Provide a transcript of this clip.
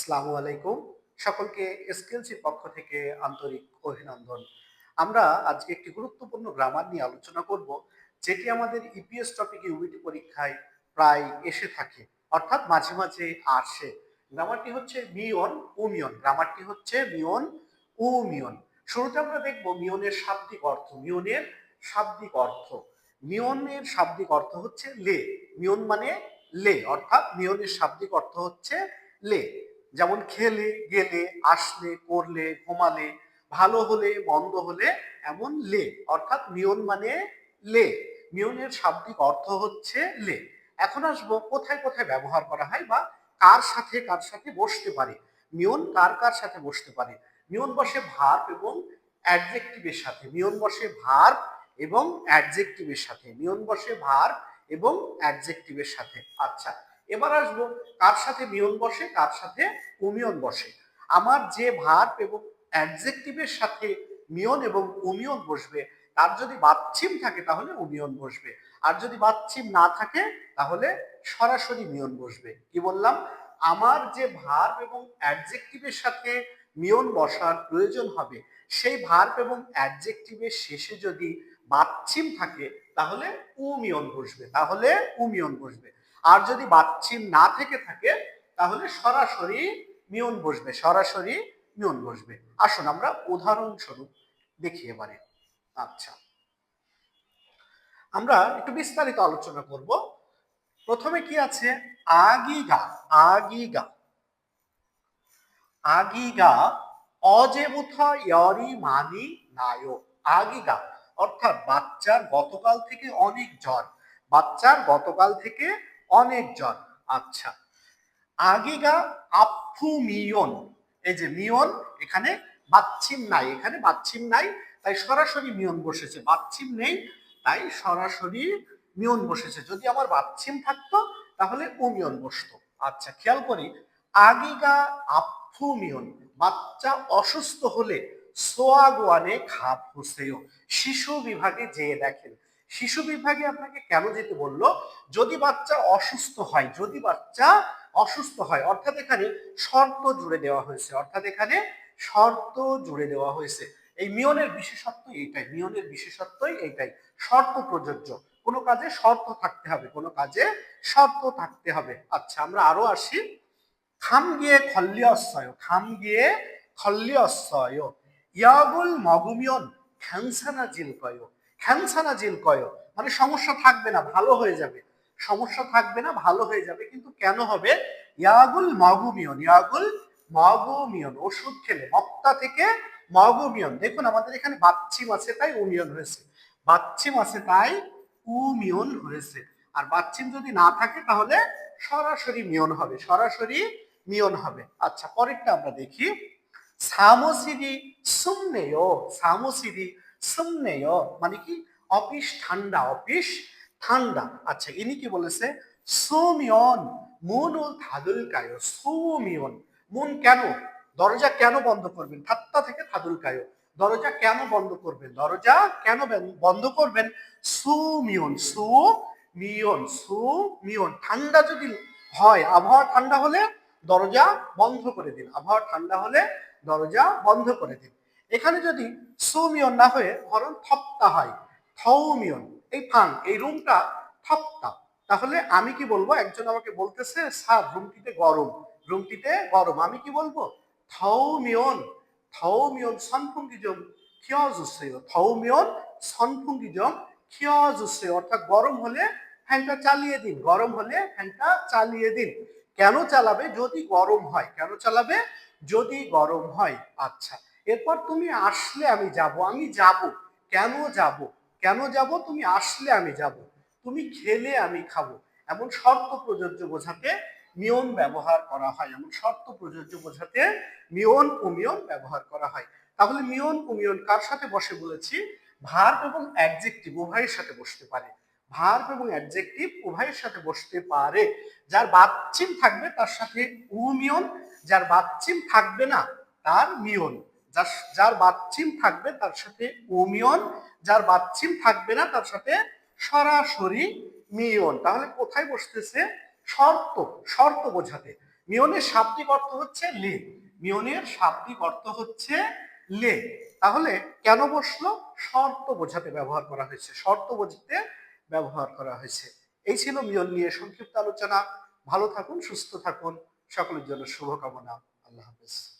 আসসালামু আলাইকুম। সকলকে এসকেএলসির পক্ষ থেকে আন্তরিক অভিনন্দন। আমরা আজকে একটি গুরুত্বপূর্ণ গ্রামার নিয়ে আলোচনা করব, যেটি আমাদের ইপিএস টপিক ইউবিটি পরীক্ষায় প্রায় এসে থাকে, অর্থাৎ মাঝে মাঝে আসে। গ্রামারটি হচ্ছে মিয়ন উমিয়ন, গ্রামারটি হচ্ছে মিয়ন উমিয়ন। শুরুতে আমরা দেখব মিয়নের শাব্দিক অর্থ, মিয়নের শাব্দিক অর্থ। মিয়নের শাব্দিক অর্থ হচ্ছে লে, মিয়ন মানে লে, অর্থাৎ মিয়নের শাব্দিক অর্থ হচ্ছে লে। যেমন খেলে, গেলে, আসলে করলে ঘুমালে, ভালো হলে, মন্দ হলে এমন লে, অর্থাৎ মিয়ন মানে লে। মিয়নের শাব্দিক অর্থ হচ্ছে লে। এখন আসব কোথায় কোথায় ব্যবহার করা হয় বা কার সাথে কার সাথে বসতে পারে? মিয়ন কার কার সাথে বসতে পারে? মিয়ন বসে ভার্ব এবং অ্যাডজেক্টিভের সাথে মিয়ন বসে ভার্ব এবং অ্যাডজেক্টিভের সাথে মিয়ন বসে ভার্ব এবং অ্যাডজেক্টিভের সাথে। আচ্ছা এবার আসব কার সাথে মিয়ন বসে, কার সাথে উমিয়ন বসে। আমার যে ভার্ব এবং অ্যাডজেক্টিভের সাথে মিয়ন এবং উমিয়ন বসবে, তার যদি বাচ্ছিম থাকে তাহলে উমিয়ন বসবে। আর যদি বাচ্ছিম না থাকে, তাহলে সরাসরি মিয়ন বসবে। কি বললাম? আমার যে ভার্ব এবং অ্যাডজেক্টিভের সাথে মিয়ন বসার প্রয়োজন হবে, সেই ভার্ব এবং অ্যাডজেক্টিভের শেষে যদি বাচ্ছিম থাকে, তাহলে উমিয়ন বসবে। তাহলে উমিয়ন বসবে। আর যদি বাচ্চিন না থেকে থাকে, তাহলে সরাসরি মিয়ন বসবে, সরাসরি মিয়ন বসবে। আসুন আমরা উদাহরণস্বরূপ দেখি এবারে। আচ্ছা। আমরা একটু বিস্তারিত আলোচনা করব। প্রথমে কি আছে? আগিগা আগিগা। আগিগা, অজেবুথা ইয়রি মানি নায়ো। আগিগা, অর্থাৎ বাচ্চার গতকাল থেকে অনেক জ্বর। বাচ্চার গতকাল থেকে অনেক জন আচ্ছা আগিগা আফু মিয়ন এই যে মিয়ন এখানে বাচ্ছিম নাই, এখানে বাচ্ছিম নাই, তাই সরাসরি মিয়ন বসেছে। বাচ্ছিম নেই, তাই সরাসরি মিয়ন বসেছে। যদি আমার বাচ্ছিম থাকতো, তাহলে উমিয়ন বসতো। আচ্ছা খেয়াল করি, আগিগা আফু মিয়ন বাচ্চা অসুস্থ হলে সোয়াগোয়ানে খাপ হুসেও শিশু বিভাগে যেয়ে দেখেন। শিশু বিভাগে আপনাকে কেন যেতে বলল? যদি বাচ্চা অসুস্থ হয়, যদি বাচ্চা অসুস্থ হয়, অর্থাৎ এখানে শর্ত জুড়ে দেওয়া হয়েছে, অর্থাৎ এখানে শর্ত জুড়ে দেওয়া হয়েছে। এই মিয়নের বিশেষত্ব এইটাই মিয়নের বিশেষত্বই এইটাই শর্ত প্রযোজ্য। কোনো কাজে শর্ত থাকতে হবে, কোনো কাজে শর্ত থাকতে হবে। আচ্ছা আমরা আরও আসি। খাম গিয়ে খল্লিয়স্বয় খাম গিয়ে খল্লিয়স্বয় ইয়াগুল মগুমিয়ন খ্যাংসানা জিল কয় খ্যাংসানা জিল কয়। মানে সমস্যা থাকবে না, ভালো হয়ে যাবে। সমস্যা থাকবে না, ভালো হয়ে যাবে, কিন্তু কেন হবে? ইয়াগুল মগুমিয়ন ইয়াগুল মগুমিয়ন, ওষুধ খেলে, মক্তা থেকে মগুমিয়ন। দেখুন, আমাদের এখানে বাচ্চিম আছে তাই উমিয়ন হয়েছে। বাচ্চিম আছে তাই উমিয়ন হয়েছে। আর বাচ্চিম যদি না থাকে, তাহলে সরাসরি মিয়ন হবে, সরাসরি মিয়ন হবে। আচ্ছা পরেরটা আমরা দেখি। সামোসিরি সুমনেয় সামোসিরি সুমনেয় মানে কি? অফিস ঠান্ডা অফিস ঠান্ডা। আচ্ছা ইনি কি বলেছে? সুমিয়ন, মুন ও থাদুল কায়, সুমিয়ন। মুন কেন? দরজা কেন বন্ধ করবেন? ঠাত্তা থেকে থাদুল কায়। দরজা কেন বন্ধ করবেন? দরজা কেন বন্ধ করবেন? সুমিয়ন সু মিয়ন সু মিয়ন ঠান্ডা যদি হয়, আবহাওয়া ঠান্ডা হলে দরজা বন্ধ করে দিন। আবহাওয়া ঠান্ডা হলে দরজা বন্ধ করে দিন। এখানে যদি সুমিয়ন না হয়ে বরং থপ্তা হয়, থৌমিয়ন, এই ফাং, এই রুমটা থপ্তা, তাহলে আমি কি বলব? একজন আমাকে বলতেছে, স্যার, রুমটিতে গরম রুমটিতে গরম। আমি কি বলব? থৌমিয়ন থৌমিয়ন সনফুঙ্গিজম খিয়জুসেয়, থৌমিয়ন সনফুঙ্গিজম খিয়জুসেয়। অর্থাৎ গরম হলে ফ্যানটা চালিয়ে দিন, গরম হলে ফ্যানটা চালিয়ে দিন। কেন চালাবে? যদি গরম হয়। কেন চালাবে? যদি গরম হয়। আচ্ছা এরপর তুমি আসলে আমি যাব আমি যাব। কেন যাব? কেন যাব? তুমি আসলে আমি যাব। তুমি খেলে আমি খাব। এমন শর্ত প্রযোজ্য বোঝাতে মিয়ন ব্যবহার করা হয়। এমন শর্ত প্রযোজ্য বোঝাতে মিয়ন উমিয়ন ব্যবহার করা হয়। তাহলে মিয়ন উমিয়ন কার সাথে বসে বলেছি? ভার্ব এবং অ্যাডজেক্টিভ উভয়ের সাথে বসতে পারে। ভার্ব এবং অ্যাডজেক্টিভ উভয়ের সাথে বসতে পারে। যার বাচ্চিম থাকবে তার সাথে উমিয়ন যার বাচ্চিম থাকবে না তার মিয়ন যার বাচ্চিম থাকবে তার সাথে ওমিয়ন যার বাচ্চিম থাকবে না তার সাথে সরাসরি মিয়ন। তাহলে কোথায় বসতেছে? শর্ত শর্ত বোঝাতে। মিয়নের শাব্দিক অর্থ হচ্ছে লে। মিয়নের শাব্দিক অর্থ হচ্ছে লে। তাহলে কেন বসল? শর্ত বোঝাতে ব্যবহার করা হয়েছে। শর্ত বোঝাতে ব্যবহার করা হয়েছে। এই ছিল মিয়ন নিয়ে সংক্ষিপ্ত আলোচনা। ভালো থাকুন, সুস্থ থাকুন। সকলের জন্য শুভকামনা। আল্লাহ হাফেজ।